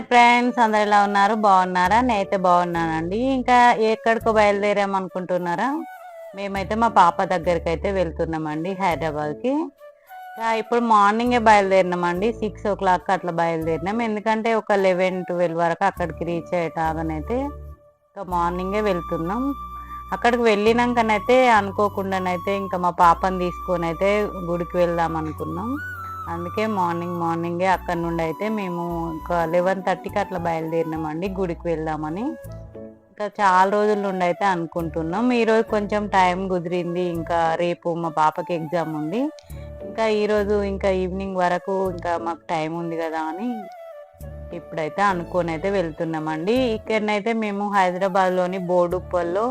Hi friends అందరు ఎలా ఉన్నారు? బాగున్నారా? నేనైతే బాగున్నానండి. ఇంకా ఎక్కడికో బయలుదేరామనుకుంటున్నారా మేమైతే మా పాప దగ్గరికి అయితే వెళ్తున్నామండి హైదరాబాద్కి. ఇంకా ఇప్పుడు మార్నింగే బయలుదేరినామండి. సిక్స్ ఓ క్లాక్ అట్లా బయలుదేరినాం. ఎందుకంటే ఒక లెవెన్ ట్వెల్వ్ వరకు అక్కడికి రీచ్ అయ్యేటాగనైతే ఇంకా మార్నింగే వెళ్తున్నాం. అక్కడికి వెళ్ళినాకనైతే అనుకోకుండానైతే ఇంకా మా పాపని తీసుకొని అయితే గుడికి వెళ్దాం అనుకున్నాం. అందుకే మార్నింగ్ మార్నింగే అక్కడ నుండి అయితే మేము ఒక లెవెన్ థర్టీకి అట్లా బయలుదేరినామండి గుడికి వెళ్దామని. ఇంకా చాలా రోజుల నుండి అయితే అనుకుంటున్నాం. ఈరోజు కొంచెం టైం కుదిరింది ఇంకా రేపు మా పాపకి ఎగ్జామ్ ఉంది. ఇంకా ఈరోజు ఇంకా ఈవినింగ్ వరకు ఇంకా మాకు టైం ఉంది కదా అని ఇప్పుడైతే అనుకొని అయితే వెళ్తున్నామండి. ఇక్కడనైతే మేము హైదరాబాద్లోని బోడుప్పల్లో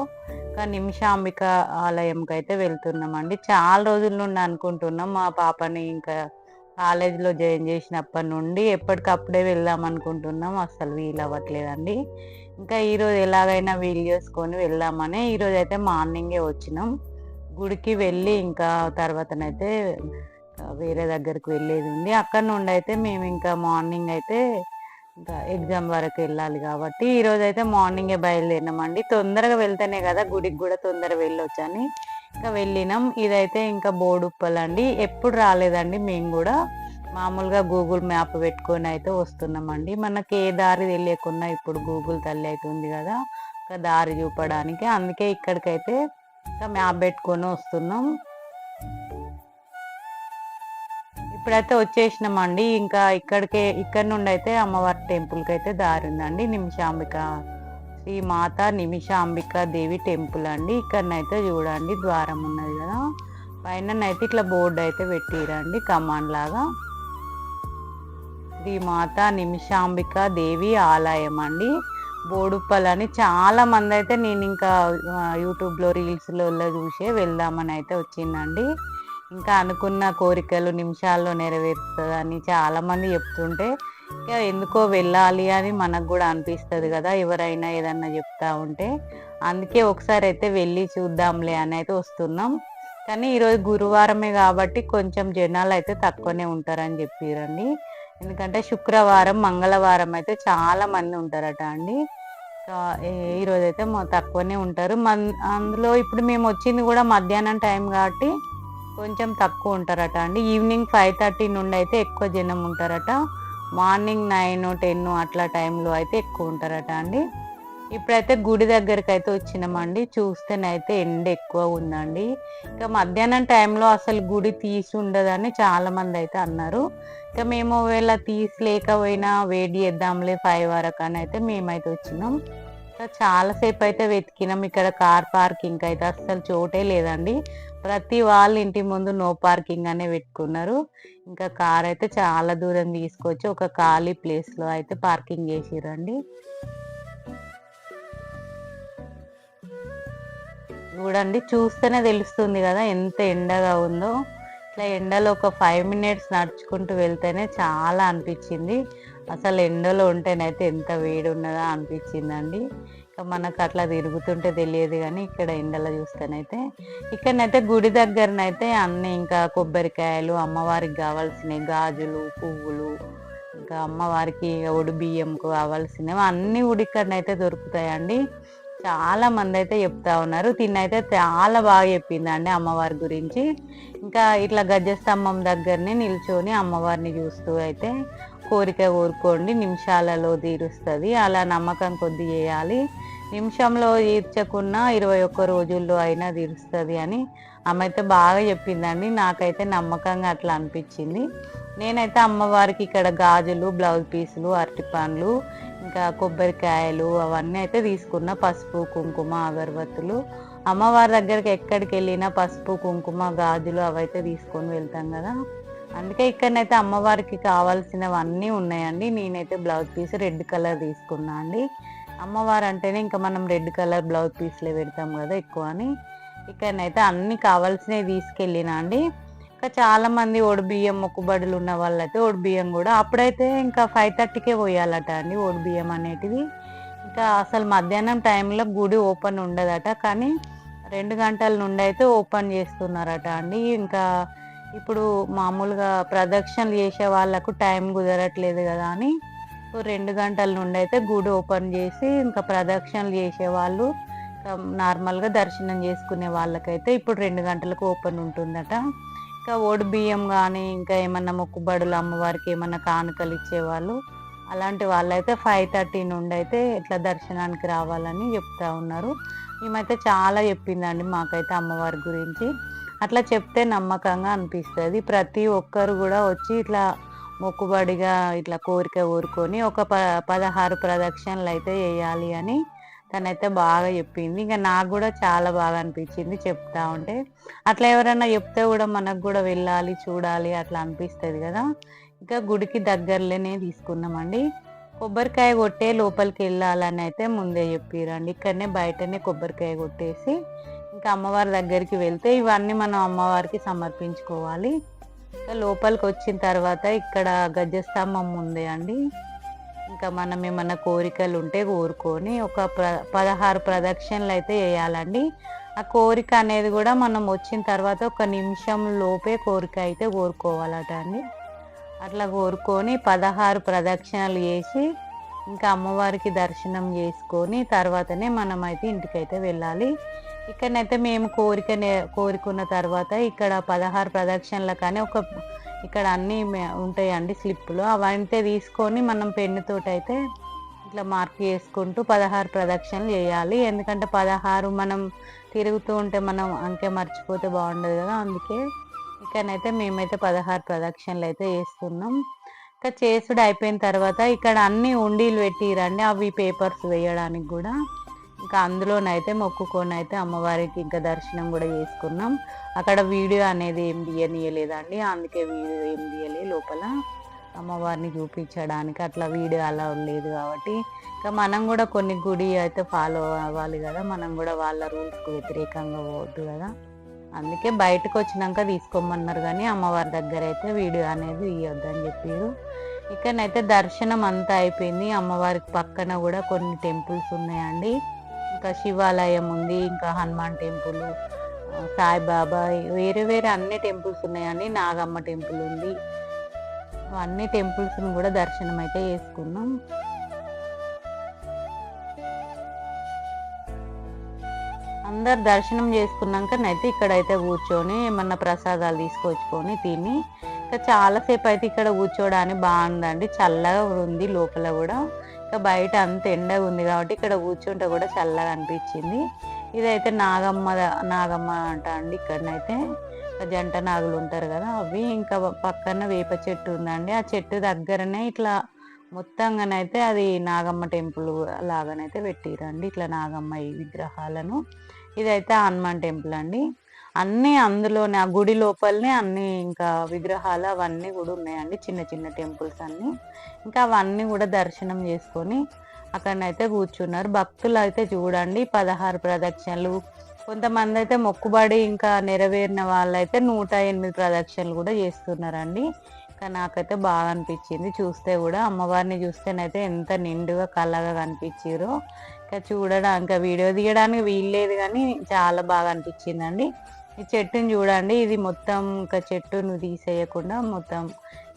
ఇంకా నిమిషాంబిక ఆలయంకి అయితే వెళ్తున్నామండి. చాలా రోజుల నుండి అనుకుంటున్నాం మా పాపని ఇంకా కాలేజీలో జాయిన్ చేసినప్పటి నుండి ఎప్పటికప్పుడే వెళ్దాం అనుకుంటున్నాం. అసలు వీలు అవ్వట్లేదండి. ఇంకా ఈరోజు ఎలాగైనా వీలు చేసుకొని వెళ్దామని ఈరోజు అయితే మార్నింగే వచ్చినాం. గుడికి వెళ్ళి ఇంకా తర్వాతనైతే వేరే దగ్గరికి వెళ్ళేది ఉంది. అక్కడ నుండి అయితే మేము ఇంకా మార్నింగ్ అయితే ఇంకా ఎగ్జామ్ వరకు వెళ్ళాలి కాబట్టి ఈరోజు అయితే మార్నింగే బయలుదేరినామండి. తొందరగా వెళ్తేనే కదా గుడికి కూడా తొందరగా వెళ్ళొచ్చని. ఇంకా వెళ్ళినాం. ఇదైతే ఇంకా బోడుప్పలండి ఎప్పుడు రాలేదండి. మేము కూడా మామూలుగా గూగుల్ మ్యాప్ పెట్టుకొని అయితే వస్తున్నామండి. మనకి ఏ దారి తెలియకుండా ఇప్పుడు గూగుల్ తల్లి అయితే ఉంది కదా ఇంకా దారి చూపడానికి. అందుకే ఇక్కడికైతే ఇంకా మ్యాప్ పెట్టుకొని వస్తున్నాం. ఇప్పుడైతే వచ్చేసినామండి. ఇంకా ఇక్కడికే ఇక్కడ నుండి అయితే అమ్మవారి టెంపుల్కి అయితే దారి ఉందండి. నిమిషాంబిక శ్రీ మాత నిమిషాంబిక దేవి టెంపుల్ అండి. ఇక్కడనైతే చూడండి ద్వారం ఉన్నది కదా. పైన అయితే ఇట్లా బోర్డు అయితే పెట్టిరండి కమాండ్ లాగా. శ్రీ మాత నిమిషాంబిక దేవి ఆలయం అండి. బోడుప్పలని చాలా మంది అయితే నేను ఇంకా యూట్యూబ్లో రీల్స్లో చూసే వెళ్దామని అయితే వచ్చిందండి. ఇంకా అనుకున్న కోరికలు నిమిషాల్లో నెరవేరుతుందని చాలామంది చెప్తుంటే ఎందుకో వెళ్ళాలి అని మనకు కూడా అనిపిస్తుంది కదా ఎవరైనా ఏదన్నా చెప్తా ఉంటే. అందుకే ఒకసారి అయితే వెళ్ళి చూద్దాంలే అని అయితే వస్తున్నాం. కానీ ఈరోజు గురువారమే కాబట్టి కొంచెం జనాలు అయితే తక్కువనే ఉంటారని చెప్పిరండి. ఎందుకంటే శుక్రవారం మంగళవారం అయితే చాలా మంది ఉంటారట అండి. ఈరోజు అయితే తక్కువనే ఉంటారు. మన్ అందులో ఇప్పుడు మేము వచ్చింది కూడా మధ్యాహ్నం టైం కాబట్టి కొంచెం తక్కువ ఉంటారట అండి. ఈవినింగ్ ఫైవ్ థర్టీ నుండి అయితే ఎక్కువ జనం ఉంటారట. మార్నింగ్ నైన్ టెన్ అట్లా టైంలో అయితే ఎక్కువ ఉంటారట అండి. ఇప్పుడైతే గుడి దగ్గరికి అయితే వచ్చినామండి. చూస్తేనైతే ఎండ ఎక్కువ ఉందండి. ఇంకా మధ్యాహ్నం టైంలో అసలు గుడి తీసి ఉండదని చాలా మంది అయితే అన్నారు. ఇంకా మేము ఒకవేళ తీసలేకపోయినా వేడి చేద్దాంలే ఫైవ్ వరకు అని అయితే మేమైతే వచ్చినాం. చాలాసేపు అయితే వెతికినాం. ఇక్కడ కార్ పార్కింగ్ అయితే అస్సలు చోటే లేదండి. ప్రతి వాళ్ళ ఇంటి ముందు నో పార్కింగ్ అనే పెట్టుకున్నారు. ఇంకా కార్ అయితే చాలా దూరం తీసుకొచ్చి ఒక ఖాళీ ప్లేస్లో అయితే పార్కింగ్ చేసిరండి. చూడండి చూస్తేనే తెలుస్తుంది కదా ఎంత ఎండగా ఉందో. ఇట్లా ఎండలో ఒక ఫైవ్ మినిట్స్ నడుచుకుంటూ వెళ్తేనే చాలా అనిపించింది. అసలు ఎండలో ఉంటేనైతే ఎంత వేడి ఉన్నదా అనిపించిందండి. ఇంకా మనకు అట్లా తిరుగుతుంటే తెలియదు కానీ ఇక్కడ ఎండలో చూస్తేనైతే ఇక్కడనైతే గుడి దగ్గరనైతే అన్నీ ఇంకా కొబ్బరికాయలు అమ్మవారికి కావాల్సినవి గాజులు పువ్వులు ఇంకా అమ్మవారికి ఒడి బియ్యంకు కావాల్సినవి అన్నీ ఉడిక్కడనైతే దొరుకుతాయండి. చాలా మంది అయితే చెప్తా ఉన్నారు. తిన్నైతే చాలా బాగా చెప్పిందండి అమ్మవారి గురించి. ఇంకా ఇట్లా గజస్తంభం దగ్గరనే నిల్చొని అమ్మవారిని చూస్తూ అయితే కోరిక కోరుకోండి నిమిషాలలో తీరుస్తుంది. అలా నమ్మకం కొద్ది చేయాలి. నిమిషంలో తీర్చకున్నా ఇరవై ఒక్క రోజుల్లో అయినా తీరుస్తుంది అని ఆమె అయితే బాగా చెప్పిందండి. నాకైతే నమ్మకంగా అట్లా అనిపించింది. నేనైతే అమ్మవారికి ఇక్కడ గాజులు బ్లౌజ్ పీసులు అరటిపండ్లు ఇంకా కొబ్బరికాయలు అవన్నీ అయితే తీసుకున్న. పసుపు కుంకుమ అగరబత్తులు. అమ్మవారి దగ్గరికి ఎక్కడికి వెళ్ళినా పసుపు కుంకుమ గాజులు అవైతే తీసుకొని వెళ్తాం కదా. అందుకే ఇక్కడనైతే అమ్మవారికి కావాల్సినవన్నీ ఉన్నాయండి. నేనైతే బ్లౌజ్ పీస్ రెడ్ కలర్ తీసుకున్నా అండి. అమ్మవారు అంటేనే ఇంకా మనం రెడ్ కలర్ బ్లౌజ్ పీస్లే పెడతాం కదా ఎక్కువ అని. ఇక్కడనైతే అన్ని కావాల్సినవి తీసుకెళ్ళినా అండి. ఇంకా చాలా మంది బియ్యం మొక్కుబడులు ఉన్న వాళ్ళైతే బియ్యం కూడా అప్పుడైతే ఇంకా ఫైవ్ థర్టీకే పోయాలట అండి బియ్యం అనేటివి. ఇంకా అసలు మధ్యాహ్నం టైంలో గుడి ఓపెన్ ఉండదట. కానీ రెండు గంటల నుండి అయితే ఓపెన్ చేస్తున్నారట అండి. ఇంకా ఇప్పుడు మామూలుగా ప్రదక్షిణలు చేసే వాళ్ళకు టైం కుదరట్లేదు కదా అని రెండు గంటల నుండి అయితే గుడి ఓపెన్ చేసి ఇంకా ప్రదక్షిణలు చేసేవాళ్ళు వాళ్ళు నార్మల్గా దర్శనం చేసుకునే వాళ్ళకైతే ఇప్పుడు రెండు గంటలకు ఓపెన్ ఉంటుందట. ఇంకా ఓడి బియ్యం కానీ ఇంకా ఏమన్నా మొక్కుబడులు అమ్మవారికి ఏమన్నా కానుకలు ఇచ్చేవాళ్ళు అలాంటి వాళ్ళైతే ఫైవ్ థర్టీ నుండి అయితే ఇట్లా దర్శనానికి రావాలని చెప్తా ఉన్నారు. మేమైతే చాలా చెప్పిందండి మాకైతే అమ్మవారి గురించి. అట్లా చెప్తే నమ్మకంగా అనిపిస్తుంది. ప్రతి ఒక్కరు కూడా వచ్చి ఇట్లా మొక్కుబడిగా ఇట్లా కోరిక ఊరుకొని ఒక ప పదహారు ప్రదక్షిణలు అయితే వేయాలి అని తనైతే బాగా చెప్పింది. ఇంకా నాకు కూడా చాలా బాగా అనిపించింది చెప్తా ఉంటే. అట్లా ఎవరైనా చెప్తే కూడా మనకు కూడా వెళ్ళాలి చూడాలి అట్లా అనిపిస్తుంది కదా. ఇంకా గుడికి దగ్గరలోనే తీసుకున్నామండి. కొబ్బరికాయ కొట్టే లోపలికి వెళ్ళాలని అయితే ముందే చెప్పిరండి. ఇక్కడనే బయటనే కొబ్బరికాయ కొట్టేసి ఇంకా అమ్మవారి దగ్గరికి వెళ్తే ఇవన్నీ మనం అమ్మవారికి సమర్పించుకోవాలి. ఇంకా లోపలికి వచ్చిన తర్వాత ఇక్కడ గజస్తంభం ఉంది అండి. ఇంకా మనం ఏమన్నా కోరికలు ఉంటే కోరుకొని ఒక ప్ర పదహారు ప్రదక్షిణలు అయితే వేయాలండి. ఆ కోరిక అనేది కూడా మనం వచ్చిన తర్వాత ఒక నిమిషం లోపే కోరిక అయితే కోరుకోవాలట అండి. అట్లా కోరుకొని పదహారు ప్రదక్షిణలు చేసి ఇంకా అమ్మవారికి దర్శనం చేసుకొని తర్వాతనే మనమైతే అయితే ఇంటికైతే వెళ్ళాలి. ఇక్కడనైతే మేము కోరిక కోరుకున్న తర్వాత ఇక్కడ పదహారు ప్రదక్షిణల కానీ ఒక ఇక్కడ అన్నీ ఉంటాయండి స్లిప్పులు. అవన్నీ తీసుకొని మనం పెన్నుతోటి అయితే ఇట్లా మార్క్ చేసుకుంటూ పదహారు ప్రదక్షిణలు చేయాలి. ఎందుకంటే పదహారు మనం తిరుగుతూ ఉంటే మనం అంకే మర్చిపోతే బాగుండదు కదా. అందుకే ఇక్కడనైతే మేమైతే పదహారు ప్రదక్షిణలు అయితే చేస్తున్నాం. ఇంకా చేసుడు అయిపోయిన తర్వాత ఇక్కడ అన్ని ఉండీలు పెట్టిరండి. అవి పేపర్స్ వేయడానికి కూడా. ఇంకా అందులోనైతే మొక్కుకొని అయితే అమ్మవారికి ఇంకా దర్శనం కూడా చేసుకున్నాం. అక్కడ వీడియో అనేది ఏం తీయనీయలేదండి. అందుకే వీడియో ఏం తీయలే. లోపల అమ్మవారిని చూపించడానికి అట్లా వీడియో అలా లేదు కాబట్టి. ఇంకా మనం కూడా కొన్ని గుడి అయితే ఫాలో అవ్వాలి కదా. మనం కూడా వాళ్ళ రూల్స్కు వ్యతిరేకంగా పోవద్దు కదా. అందుకే బయటకు వచ్చినాక తీసుకోమన్నారు కానీ అమ్మవారి దగ్గర అయితే వీడియో అనేది ఇవ్వద్దని చెప్పారు. ఇక్కడనైతే దర్శనం అంతా అయిపోయింది. అమ్మవారికి పక్కన కూడా కొన్ని టెంపుల్స్ ఉన్నాయండి. ఇంకా శివాలయం ఉంది ఇంకా హనుమాన్ టెంపుల్ సాయిబాబా వేరే వేరే అన్ని టెంపుల్స్ ఉన్నాయండి. నాగమ్మ టెంపుల్ ఉంది. అన్ని టెంపుల్స్ని కూడా దర్శనం అయితే చేసుకున్నాం. అందరు దర్శనం చేసుకున్నాకనైతే ఇక్కడైతే కూర్చొని ఏమన్నా ప్రసాదాలు తీసుకొచ్చుకొని తిని ఇంకా చాలాసేపు అయితే ఇక్కడ కూర్చోడానికి బాగుందండి. చల్లగా ఉంది లోపల కూడా. బయట అంత ఎండ ఉంది కాబట్టి ఇక్కడ కూర్చుంటే కూడా చల్లగా అనిపించింది. ఇదైతే నాగమ్మ నాగమ్మ అంట అండి ఇక్కడనైతే. జంట నాగులు ఉంటారు కదా అవి. ఇంకా పక్కన వేప చెట్టు ఉందండి. ఆ చెట్టు దగ్గరనే ఇట్లా మొత్తంగానైతే అది నాగమ్మ టెంపుల్ లాగానైతే పెట్టిరండి. ఇట్లా నాగమ్మ ఈ విగ్రహాలను. ఇదైతే హనుమాన్ టెంపుల్ అండి. అన్నీ అందులోనే ఆ గుడి లోపలనే అన్ని ఇంకా విగ్రహాలు అవన్నీ కూడా ఉన్నాయండి. చిన్న చిన్న టెంపుల్స్ అన్నీ. ఇంకా అవన్నీ కూడా దర్శనం చేసుకొని అక్కడనైతే కూర్చున్నారు. భక్తులు అయితే చూడండి పదహారు ప్రదక్షిణలు. కొంతమంది అయితే మొక్కుబడి ఇంకా నెరవేరిన వాళ్ళైతే నూట ఎనిమిది ప్రదక్షిణలు కూడా చేస్తున్నారండి. కానీ నాకైతే బాగా అనిపించింది. చూస్తే కూడా అమ్మవారిని చూస్తేనైతే ఎంత నిండుగా కళ్ళగా కనిపించారో. ఇంకా చూడడానికి ఇంకా వీడియో తీయడానికి వీల్లేదు కానీ చాలా బాగా అనిపించిందండి. ఈ చెట్టుని చూడండి ఇది మొత్తం ఇంకా చెట్టును తీసేయకుండా మొత్తం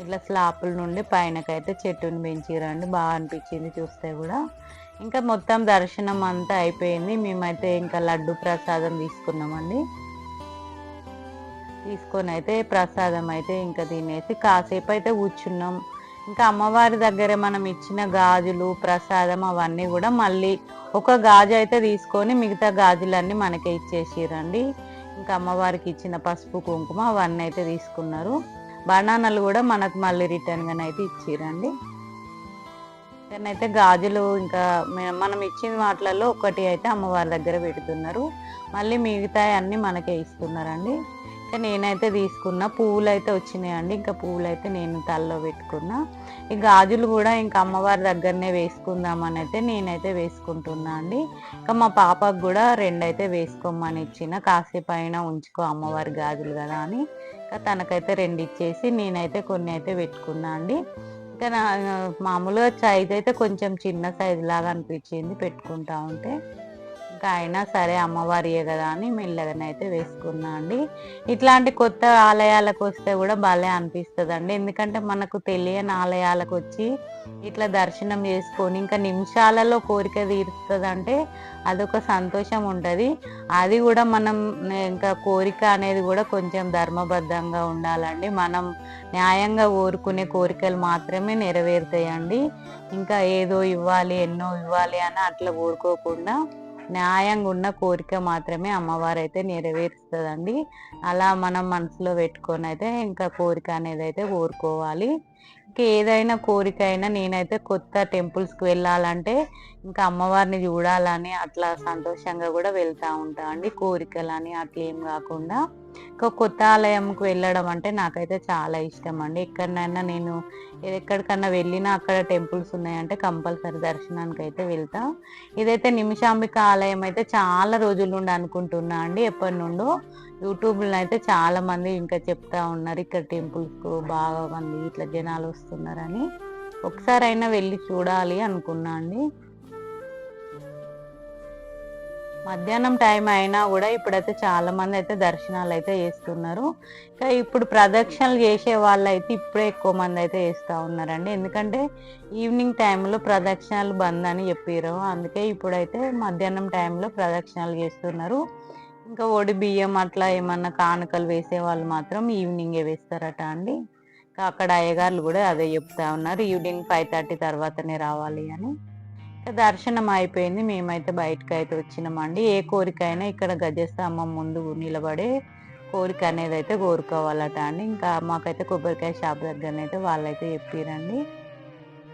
ఇట్లా స్లాపుల నుండి పైనకైతే చెట్టుని పెంచిరండి. బాగా అనిపించింది చూస్తే కూడా. ఇంకా మొత్తం దర్శనం అంతా అయిపోయింది. మేమైతే ఇంకా లడ్డు ప్రసాదం తీసుకున్నామండి. తీసుకొని అయితే ప్రసాదం అయితే ఇంకా తినేసి కాసేపు అయితే కూర్చున్నాం. ఇంకా అమ్మవారి దగ్గర మనం ఇచ్చిన గాజులు ప్రసాదం అవన్నీ కూడా మళ్ళీ ఒక గాజు అయితే తీసుకొని మిగతా గాజులన్నీ మనకే ఇచ్చేసిరండి. ఇంకా అమ్మవారికి ఇచ్చిన పసుపు కుంకుమ అవన్నీ అయితే తీసుకున్నారు. బనానాలు కూడా మనకు మళ్ళీ రిటర్న్గానే అయితే ఇచ్చిరండి. అయితే గాజులు ఇంకా మనం ఇచ్చిన వాటిలలో ఒకటి అయితే అమ్మవారి దగ్గర పెడుతున్నారు. మళ్ళీ మిగతా అన్నీ మనకే ఇస్తున్నారండి. నేనైతే తీసుకున్న. పువ్వులు అయితే వచ్చినాయండి. ఇంకా పువ్వులు అయితే నేను తలలో పెట్టుకున్నా. ఈ గాజులు కూడా ఇంకా అమ్మవారి దగ్గరనే వేసుకుందామని అయితే నేనైతే వేసుకుంటున్నా అండి. ఇంకా మా పాపకు కూడా రెండైతే వేసుకోమని ఇచ్చిన. కాసేపు అయినా ఉంచుకో అమ్మవారి గాజులు కదా అని. ఇంకా తనకైతే రెండు ఇచ్చేసి నేనైతే కొన్ని అయితే పెట్టుకున్నా అండి. ఇంకా నా మామూలుగా సైజ్ అయితే కొంచెం చిన్న సైజు లాగా అనిపించింది పెట్టుకుంటా ఉంటే. ఇంకా అయినా సరే అమ్మవారియే కదా అని మెల్లగానైతే వేసుకున్నా అండి. ఇట్లాంటి కొత్త ఆలయాలకు వస్తే కూడా భలే అనిపిస్తుంది అండి ఎందుకంటే మనకు తెలియని ఆలయాలకు వచ్చి ఇట్లా దర్శనం చేసుకొని ఇంకా నిమిషాలలో కోరిక తీరుస్తుంది అంటే అదొక సంతోషం ఉంటుంది. అది కూడా మనం ఇంకా కోరిక అనేది కూడా కొంచెం ధర్మబద్ధంగా ఉండాలండి. మనం న్యాయంగా కోరుకునే కోరికలు మాత్రమే నెరవేరుతాయండి. ఇంకా ఏదో ఇవ్వాలి ఎన్నో ఇవ్వాలి అని అట్లా కోరుకోకుండా న్యాయంగా ఉన్న కోరిక మాత్రమే అమ్మవారు అయితే నెరవేరుస్తుందండి. అలా మనం మనసులో పెట్టుకొని అయితే ఇంకా కోరిక అనేది అయితే కోరుకోవాలి ఇంకా ఏదైనా కోరిక అయినా నేనైతే కొత్త టెంపుల్స్కి వెళ్ళాలంటే ఇంకా అమ్మవారిని చూడాలని అట్లా సంతోషంగా కూడా వెళ్తూ ఉంటా అండి కోరికలని అట్లా ఏం కాకుండా. ఇంకా కొత్త ఆలయంకి వెళ్ళడం అంటే నాకైతే చాలా ఇష్టం అండి. ఎక్కడనైనా నేను ఎక్కడికన్నా వెళ్ళినా అక్కడ టెంపుల్స్ ఉన్నాయంటే కంపల్సరీ దర్శనానికి అయితే వెళ్తా. ఇదైతే నిమిషాంబిక ఆలయం అయితే చాలా రోజుల నుండి అనుకుంటున్నా అండి. ఎప్పటి నుండో యూట్యూబ్లో అయితే చాలా మంది ఇంకా చెప్తా ఉన్నారు ఇక్కడ టెంపుల్స్కు బాగా మంది ఇట్లా జనాలు వస్తున్నారని. ఒకసారి అయినా వెళ్ళి చూడాలి అనుకున్నా అండి. మధ్యాహ్నం టైం అయినా కూడా ఇప్పుడైతే చాలా మంది అయితే దర్శనాలు అయితే చేస్తున్నారు. ఇంకా ఇప్పుడు ప్రదక్షిణలు చేసే వాళ్ళు అయితే ఇప్పుడే ఎక్కువ మంది అయితే చేస్తూ ఉన్నారండి. ఎందుకంటే ఈవినింగ్ టైంలో ప్రదక్షిణలు బంద్ అని చెప్పారు అందుకే ఇప్పుడైతే మధ్యాహ్నం టైంలో ప్రదక్షిణలు చేస్తున్నారు. ఇంకా ఒడి బియ్యం అట్లా ఏమన్నా కానుకలు వేసే వాళ్ళు మాత్రం ఈవినింగే వేస్తారట అండి. ఇంకా అక్కడ అయ్యగారులు కూడా అదే చెప్తా ఉన్నారు ఈవినింగ్ ఫైవ్ థర్టీ తర్వాతనే రావాలి అని. దర్శనం అయిపోయింది మేమైతే బయటకు అయితే వచ్చినామండి. ఏ కోరిక అయినా ఇక్కడ గజస్తంభం ముందు నిలబడే కోరిక అనేది అయితే కోరుకోవాలట అండి. ఇంకా మాకైతే కొబ్బరికాయ షాప్ దగ్గరనైతే వాళ్ళైతే చెప్పారండి.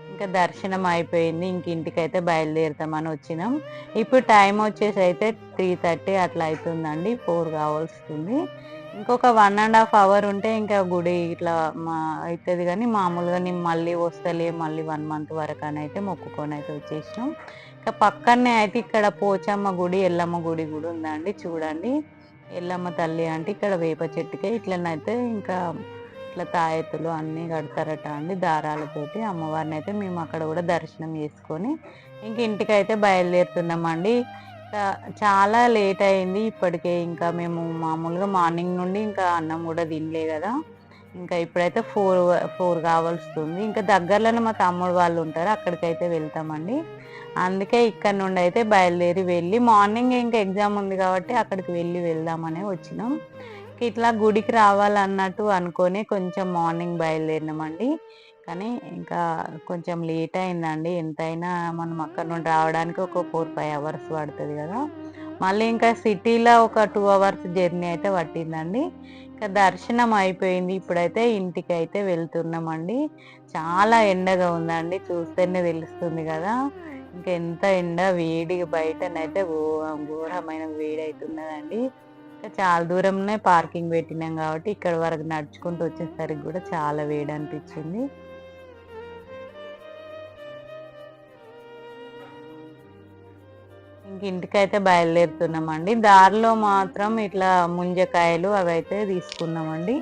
ఇంకా దర్శనం అయిపోయింది. ఇంక ఇంటికైతే బయలుదేరుతామని వచ్చినాం. ఇప్పుడు టైం వచ్చేసి అయితే త్రీ థర్టీ అట్లా అవుతుందండి ఫోర్ కావాల్సింది. ఇంకొక వన్ అండ్ హాఫ్ అవర్ ఉంటే ఇంకా గుడి ఇట్లా మా అవుతుంది కానీ మామూలుగా నేను మళ్ళీ వస్తలే మళ్ళీ వన్ మంత్ వరకు అని అయితే మొక్కుకొని అయితే వచ్చేసినాం. ఇంకా పక్కనే అయితే ఇక్కడ పోచమ్మ గుడి ఎల్లమ్మ గుడి కూడా ఉందండి. చూడండి. ఎల్లమ్మ తల్లి అంటే ఇక్కడ వేప చెట్టుకే ఇట్లనైతే ఇంకా ఇట్లా తాయెత్తులు అన్నీ కడతారట అండి దారాలతోటి. అమ్మవారిని అయితే మేము అక్కడ కూడా దర్శనం చేసుకొని ఇంక ఇంటికైతే బయలుదేరుతున్నామండి. చాలా లేట్ అయింది ఇప్పటికే. ఇంకా మేము మామూలుగా మార్నింగ్ నుండి ఇంకా అన్నం కూడా తినలే కదా. ఇంకా ఇప్పుడైతే ఫోర్ ఫోర్ కావాల్సింది ఇంకా దగ్గరలోనే మా తమ్ముడు వాళ్ళు ఉంటారు. అక్కడికైతే వెళ్తామండి. అందుకే ఇక్కడ నుండి అయితే బయలుదేరి వెళ్ళి మార్నింగ్ ఇంకా ఎగ్జామ్ ఉంది కాబట్టి అక్కడికి వెళ్ళి వెళ్దామనే వచ్చినాం. ఇట్లా గుడికి రావాలన్నట్టు అనుకొని కొంచెం మార్నింగ్ బయలుదేరినామండి. కానీ ఇంకా కొంచెం లేట్ అయిందండి. ఎంతైనా మనం అక్కడ నుండి రావడానికి ఒక ఫోర్ ఫైవ్ అవర్స్ పడుతుంది కదా. మళ్ళీ ఇంకా సిటీలో ఒక టూ అవర్స్ జర్నీ అయితే పట్టిందండి. ఇంకా దర్శనం అయిపోయింది. ఇప్పుడైతే ఇంటికి అయితే వెళ్తున్నామండి. చాలా ఎండగా ఉందండి. చూస్తేనే తెలుస్తుంది కదా. ఇంకా ఎంత ఎండ వేడి బయటనైతే ఘోరమైన వేడి అవుతున్నదండి చాలా దూరంనే పార్కింగ్ పెట్టినాం కాబట్టి ఇక్కడ వరకు నడుచుకుంటూ వచ్చేసరికి కూడా చాలా వేడి అనిపించింది. ఇంక ఇంటికైతే బయలుదేరుతున్నామండి. దారిలో మాత్రం ఇట్లా ముంజకాయలు అవి అయితే తీసుకున్నామండి.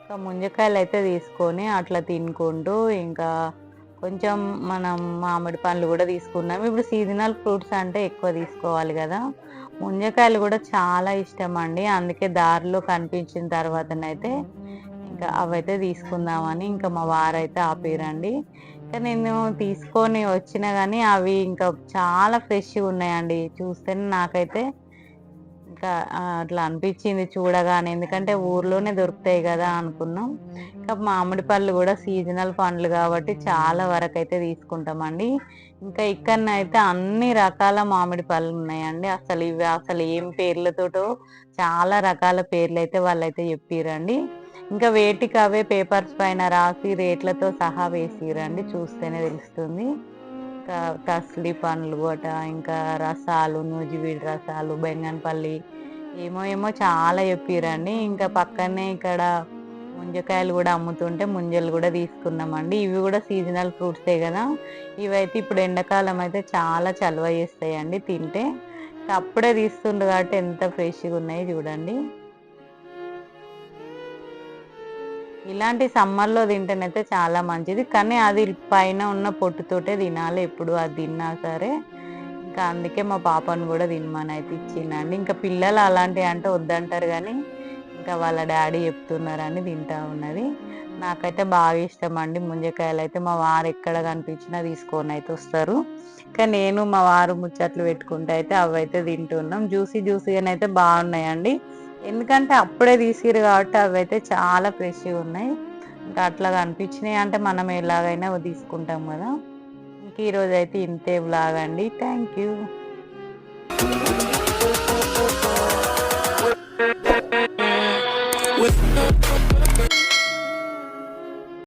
ఇంకా ముంజకాయలు అయితే తీసుకొని అట్లా తినుకుంటూ ఇంకా కొంచెం మనం మామిడి పండ్లు కూడా తీసుకున్నాం. ఇప్పుడు సీజనల్ ఫ్రూట్స్ అంటే ఎక్కువ తీసుకోవాలి కదా. ముంజకాయలు కూడా చాలా ఇష్టం అండి. అందుకే దారిలో కనిపించిన తర్వాతనైతే ఇంకా అవైతే తీసుకుందామని ఇంకా మా వారైతే ఆపిరండి. ఇంకా నేను తీసుకొని వచ్చినా కానీ అవి ఇంకా చాలా ఫ్రెష్గా ఉన్నాయండి. చూస్తేనే నాకైతే ఇంకా అట్లా అనిపించింది చూడగానే. ఎందుకంటే ఊర్లోనే దొరుకుతాయి కదా అనుకున్నాం. ఇంకా మామిడి పళ్ళు కూడా సీజనల్ పండ్లు కాబట్టి చాలా వరకు అయితే తీసుకుంటామండి. ఇంకా ఇక్కడనైతే అన్ని రకాల మామిడి పళ్ళు ఉన్నాయండి. అసలు ఇవి అసలు ఏం పేర్లతోటో చాలా రకాల పేర్లు అయితే వాళ్ళైతే చెప్పిరండి. ఇంకా వేటికి అవే పేపర్స్ పైన రాసి రేట్లతో సహా వేసిరండి. చూస్తేనే తెలుస్తుంది. ఇంకా తస్లి పండ్లు అట ఇంకా రసాలు నూజివీడి రసాలు బెంగన్పల్లి ఏమో ఏమో చాలా చెప్పిరండి. ఇంకా పక్కనే ఇక్కడ ముంజకాయలు కూడా అమ్ముతుంటే ముంజలు కూడా తీసుకున్నామండి. ఇవి కూడా సీజనల్ ఫ్రూట్సే కదా. ఇవైతే ఇప్పుడు ఎండాకాలం అయితే చాలా చలువ చేస్తాయండి తింటే. అప్పుడే తీస్తుండ్రు కాబట్టి ఎంత ఫ్రెష్గా ఉన్నాయి చూడండి. ఇలాంటి సమ్మర్లో తింటేనైతే చాలా మంచిది. కానీ అది పైన ఉన్న పొట్టుతోటే తినాలి. ఎప్పుడు అది తిన్నా సరే. ఇంకా అందుకే మా పాపను కూడా తినమనైతే ఇచ్చిందండి. ఇంకా పిల్లలు అలాంటివి అంటే వద్దంటారు కానీ ఇంకా వాళ్ళ డాడీ చెప్తున్నారని తింటా ఉన్నది. నాకైతే బాగా ఇష్టం అండి ముంజకాయలు అయితే మా వారు ఎక్కడ కనిపించినా తీసుకొని అయితే వస్తారు. ఇంకా నేను మా వారు ముచ్చట్లు పెట్టుకుంటే అయితే అవి అయితే తింటున్నాం. జ్యూసీ జ్యూసీగానైతే బాగున్నాయండి. ఎందుకంటే అప్పుడే తీసిరు కాబట్టి అవి అయితే చాలా ఫ్రెష్గా ఉన్నాయి. ఇంకా అట్లా కనిపించినాయి అంటే మనం ఎలాగైనా తీసుకుంటాం కదా. ఇంక ఈరోజు అయితే ఇంతే బ్లాగ్ అండి థ్యాంక్ యూ With